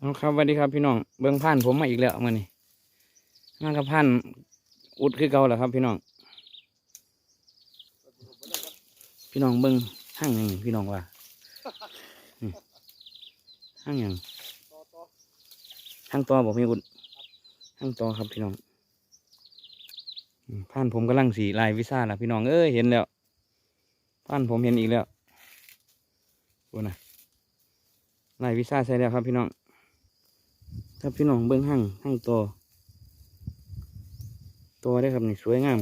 เอาครับสวัสดีครับพี่น้องเบิ้งผ่านผมมาอีกแล้วมื่อนี้มากับผ่านอุดคือเก่าแหละครับ พี่น้อง พี่น้องเบิ้งห้างยังพี่น้องว่าห้างยังต่อต่อห้างต่อบอกพี่อุดห้างต่อครับพี่น้องผ่านผมกำลังสีลายวิซ่าแล้วพี่น้องเอ้ยเห็นแล้วผ่านผมเห็นอีกแล้วดูนะลายวิซ่าใช่แล้วครับพี่น้อง ครับพี่น้องเบิ้งห้างห้างตัวตัวได้ครับนี่สวยงาม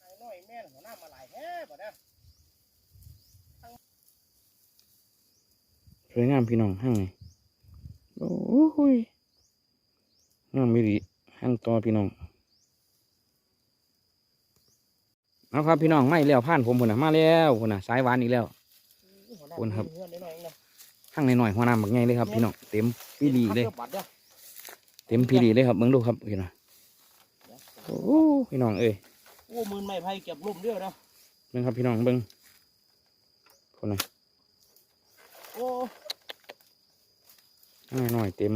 ไอ้น้อยแม่นหัวหน้ามาหลายแฮ่บ่ได้สวยงามพี่น้องห้างนี่โอ้ยงามมิริห้างตัวพี่น้องเอาครับพี่น้องไม่แล้วผ่านผมพุ่นนะมาแล้วพุ่นนะสายหวานอีกแล้วหัวหน้าคุณครับ เพื่อนน้อยๆเองนะห้างหน่อยๆหัวหน้าบักใหญ่เลยครับพี่น้องเต็มพี่ดีเลยบัตรเด้อเต็มพี่ดีเลยครับเบิ้งดูครับพี่น้องโอ้พี่น้องเอ้ยโอ้มือไม่ไผ่เก็บลุ่มเด้อเด้อเบิ้งครับพี่น้องเบิ้งพุ่นนะโอ้ห้างหน่อยๆเต็ม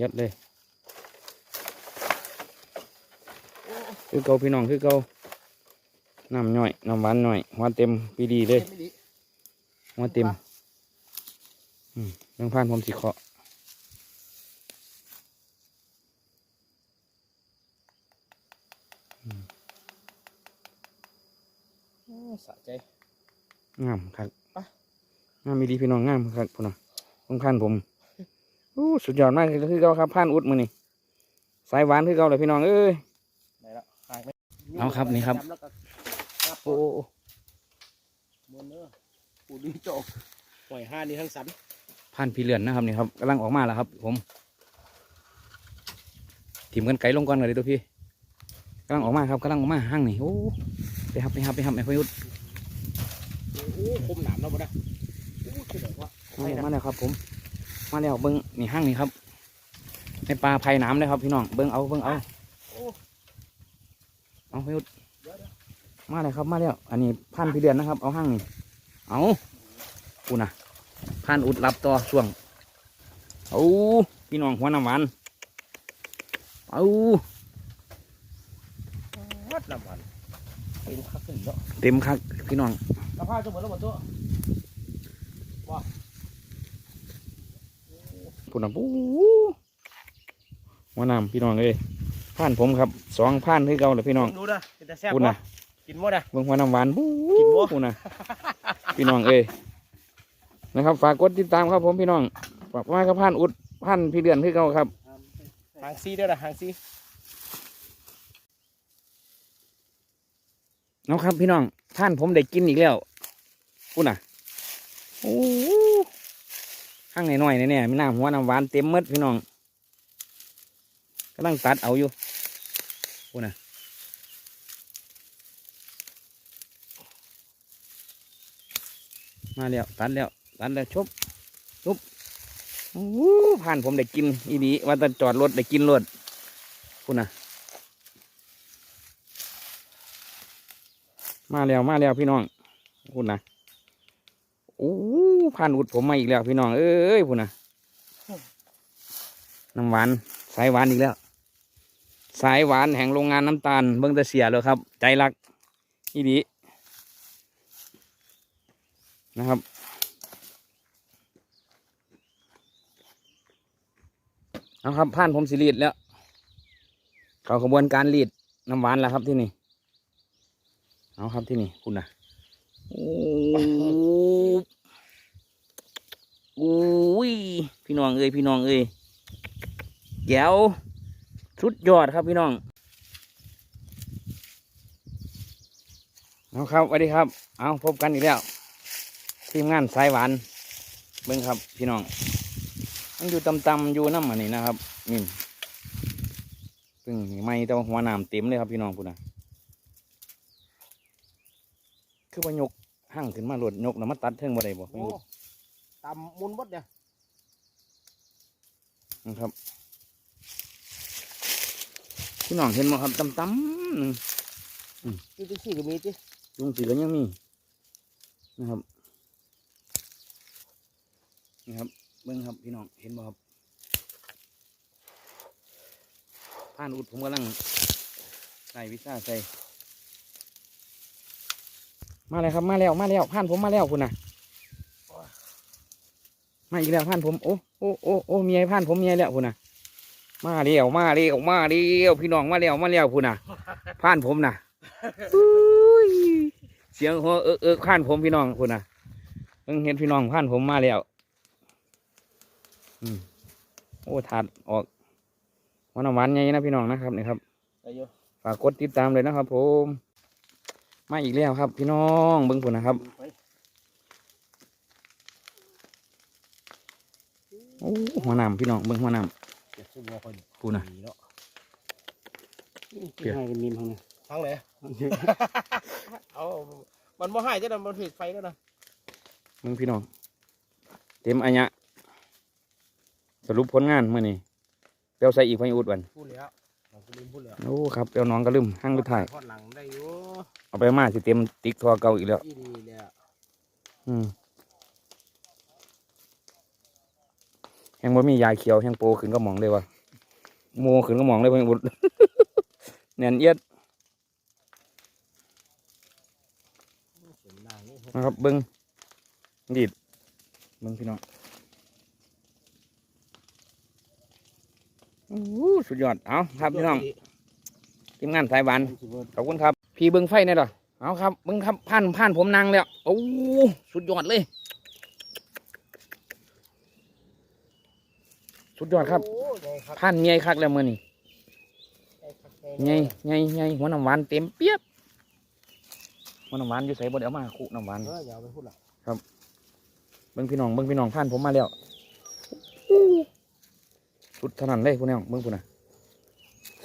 ยัดเลยโอ้คือเกาพี่น้องคือเกาน้ำย่อยน้ำหวานหน่อยหัวเต็มปีดีเลยต็มไม่ดีหัวเต็มอืม เรื่องผ่านผมสิเคาะโอ้สะใจ งามครับไปงามมีดีพี่น้องงามครับพุ่นน่ะเรื่องผ่านผมโอ้สุดยอดมากเลยคือเกาครับผ่านอุดมือนี่สายหวานคือเกาเลยพี่น้องเอ้ยไหนละหายไหมเอาครับนี่ครับจำแล้วก็งับโอ้โอ้โอ้มือเนื้อปูดีโจกหอยห้านี่ทั้งสัน ผ่านพี่เลื่อนนะครับนี่ครับกำลังออกมาแล้วครับ ผมถิ่มกันไก่ลงก่อนเลยตัวพี่กำลังออกมาครับกำลังออกมาห้างนี่โอ้ไปครับไปครับไปครับไอ้พยุทธโอ้คมหนามแล้วบ่ได้โอ้คือแบบว่ามาแล้วมาแล้วครับ ผม มาแล้วเบิ้งนี่ห้างนี่ครับ ในปลาไผ่น้ำเลยครับพี่น้องเบิ้งเอาเบิ้งเอาโอ้เอาพยุทธเดี๋ยวเดี๋ยวมาเลยครับมาแล้วอันนี้พันพี่เดือนนะครับ เอาห้างนี่เอากูนะ พันอุดรับต่อช่วงเอาพี่น้องหัวน้ำหวานเอาวัดน้ำมันเป็นคักขึ้นเนาะเต็มคักพี่น้องกระเพราจะหมดแล้วหมดตัวพูดนะปู๊หัวน้ำพี่น้องเอ้ยพันผมครับสองพันคือเก่าเลยพี่น้องดูนะเป็นแต่แซ่บพูดบ่นะกินหมดอะเบิ่งหัวน้ำหวานปู๊กินบ่พูดนะพี่น้องเอ้ย นะครับ ฝากกดติดตามครับผมพี่น้องฝากมากับพันอุดพันพี่เดือนคือเก่าครับหางซีเด้อนะหางซีเอาครับพี่น้องท่านผมได้กินอีกแล้วพูดนะโอ้ข้างหน่อยๆเนี่ยมีน้ำหัวน้ำหวานเต็มหมดพี่น้องกำลังตัดเอาอยู่พูดนะมาแล้วตัดแล้ว ตัดแล้วชบชบโอ้ผ่านผมได้กินอีดีว่าแต่จอดรถได้กินรถพูดนะมาแล้วมาแล้วพี่น้องพูดนะโอ้ผ่านอุดผมมาอีกแล้วพี่น้องเอ้ยพูดนะน้ำหวานสายหวานอีกแล้ว สายหวานแห่งโรงงานน้ำตาลเบิ้งตะเสียเลยครับ ใจรักอีดีนะครับ เอาครับผ่านผมสิรีดแล้ว เข้าขบวนการรีดน้ำหวานแล้วครับที่นี่เอาครับที่นี่คุณนะโอ้โอ้ยพี่น้องเอ้ยพี่น้องเอ้ยแก้วสุดยอดครับพี่น้องเอาครับสวัสดีครับ เอาพบกันอีกแล้วทีมงานสายหวานเบิ้งครับพี่น้อง มันอยู่ตำๆอยู่น้ำมันนี่นะครับนี่ซึ่งไม่แต่ว่าหัวน้ำเต็มเลยครับพี่น้องพูดนะคือว่ายกหั่งขึ้นมาหลดยกแล้วมาตัดเทิงบ่ได้บ่โอ้ตำมุนบดเนี่ยนะครับพี่น้องเห็นบ่ครับตำตำหนึ่งอยู่ที่สี่ก็มีจิลุงสีก็ยังมีนะครับนะครับ เบิ่งครับพี่น้องเห็นบ่ครับผ่านอุดผมกำลังใส่วิซ่าใส่มาเลยครับมาแล้วมาแล้วผ่านผมมาแล้วคุณน่ะมาอีกแล้วผ่านผมโอ้โอ้โอ้โอ้เมียผ่านผมเมียแล้วคุณน่ะมาเร็วมาเร็วมาเร็วพี่น้องมาแล้วมาแล้วคุณน่ะผ่านผมน่ะเสียงหัวเออเออผ่านผมพี่น้องคุณน่ะเพิ่งเห็นพี่น้องผ่านผมมาแล้ว อืมโอ้ถาดออกวันน้ำหวานใหญ่นะพี่น้องนะครับนี่ครับได้อยู่ฝากกดติดตามเลยนะครับผมมาอีกแล้วครับ พี่น้องเบิ้งผุนนะครับไปโอ้หัวน้ำพี่น้องเบิ้งหัวน้เก็บซุ่มหัวคนำพูน่ะดีเนาะเดี๋ยวให้กันนิมทางนี้ทั้งเลยเอามันบ่ให้จะนำมันผิดไฟแล้วนะเบิ้งพี่น้อง เต็มอัญญะ สรุปผลงานเมื่อนี้เปยวใส่อีกไฟอุดวันพูดแล้วผมก็ลืมพูดแล้วโอ้ครับเปยวน้องก็ลืมหั่งลืมถ่ายทอดหลังได้อยู่เอาไปมาสิเต็มติ๊กทอเก่าอีกแล้วที่ดีเลยอะอืมแหงว่ามียาเขียวแหงโปขึ้นก็มองเลยว่ะโมขึ้นก็มองเลยไฟอุดแน่นเอียดเสียงดังนี่นะครับเบิ้งดีดเบิ้งพี่น้อง อ้สุดยอด เอาครับพี่น้องทีมงานสายหวานขอบคุณครับ พี่เบิ้งไฟแนี่หรอเอาครับเบิ้งครับผ่านผ่านผมนางแล้วโอ้โหสุดยอดเลย สุดยอดครับผ่านเมียคักแล้วมือนี่ไงไงไงหัวน้ำหวานเต็มเปียบหัวน้ำหวานอยู่ใส่บดเอามาคู่น้ำหวานเอออย่าเอาไปพูดหรอกเบิ้งพี่น้องเบิ้งพี่น้องผ่านผมมาแล้ว สุดเท่านั้นเลยพวกนี้เบิ้งพูนะ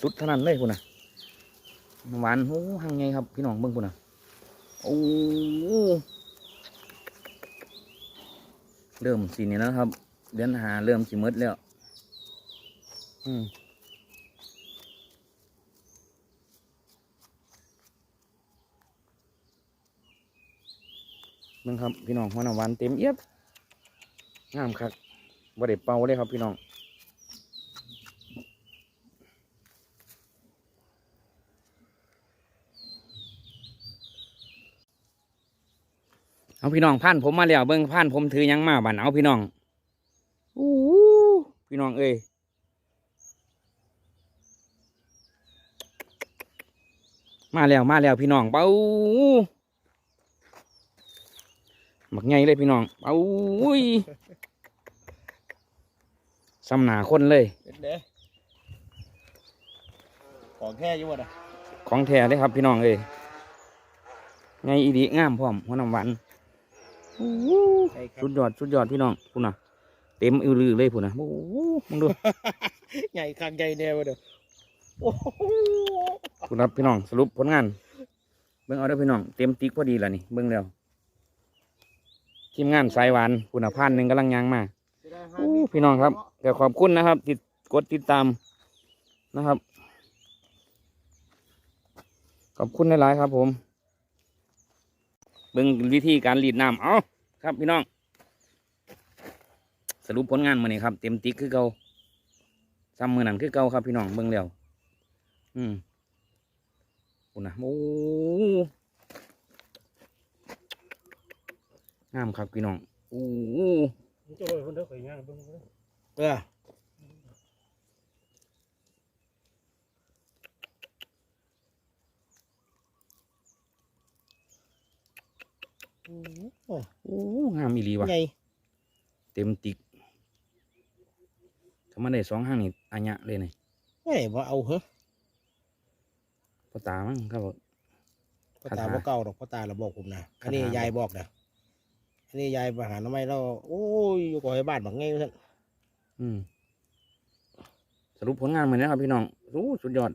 สุดเท่านั้นเลยพูนะหวานโอ้หังไงครับพี่น้องเบิ้งพูนะโอ้เริ่มสีนี่แล้วครับ เดือนหาเริ่มสีมืดแล้ว อืมเบิ้งครับพี่น้องหัวหน้ำหวานเต็มเอียบงามครับบ่ได้เป่าเลยครับพี่น้อง เอาพี่น้องผ่านผมมาแล้วเบิ้งผ่านผมถือหยังมาบันเอาพี่น้องอู้หูพี่น้องเอ้ยมาแล้วมาแล้วพี่น้องเป้าหมักไงเลยพี่น้องเป้าอุ้ยสำหนาคนเลยเป็นเด้ของแค่อยู่หมดอะของแท้เลยครับพี่น้องเอ้ยไงอีดีงามพร้อมหัวน้ำหวานอู้หูใช่ครับ สุดยอดสุดยอดพี่น้องพูดนะเต็มอือลือเลยพูดนะโอ้โหมึงดูใหญ่คักใหญ่แน่มาเด้อโอ้โหพูดครับพี่น้องสรุปผลงานเบิ่งเอาเด้อพี่น้องเต็มติ๊กพอดีแล้วนี่เบิ่งแล้วทีมงานสายหวานคุณภาพหนึ่งกำลังยางมาอู้พี่น้องครับก็ขอบคุณนะครับ ติดกดติดตามนะครับ ขอบคุณหลายๆครับผม เบิ่งวิธีการรีดน้ำเอาครับพี่น้อง สรุปผลงานมาเนี่ครับ เต็มติ๊กคือเก่าซ้ำมือนั่นคือเก่าครับพี่น้องเบิ่งแล้วอืมโอ้นะโอ้งามครับพี่น้องโอ้จะเลยคนเด้อข่อยย่างเบิ่งเด้อ เออ โอ้งามอีหลีว่ะ ใหญ่เต็มติ๊กถ้ามาได้สองห้างนี่อัญญะเลยนี่ใหญ่บ่เอาเหรอพ่อตามั้งครับ พ่อตาบ่เก่าดอกพ่อตาเราบอกผมนะอันนี้คาถายายบอกนะอันนี้ยายมาหาทำไมเราโอ้ยอยู่ก่อให้บ้านบักไงวะท่านอืม สรุปผลงานเหมือนนะครับพี่น้องโอ้สุดยอด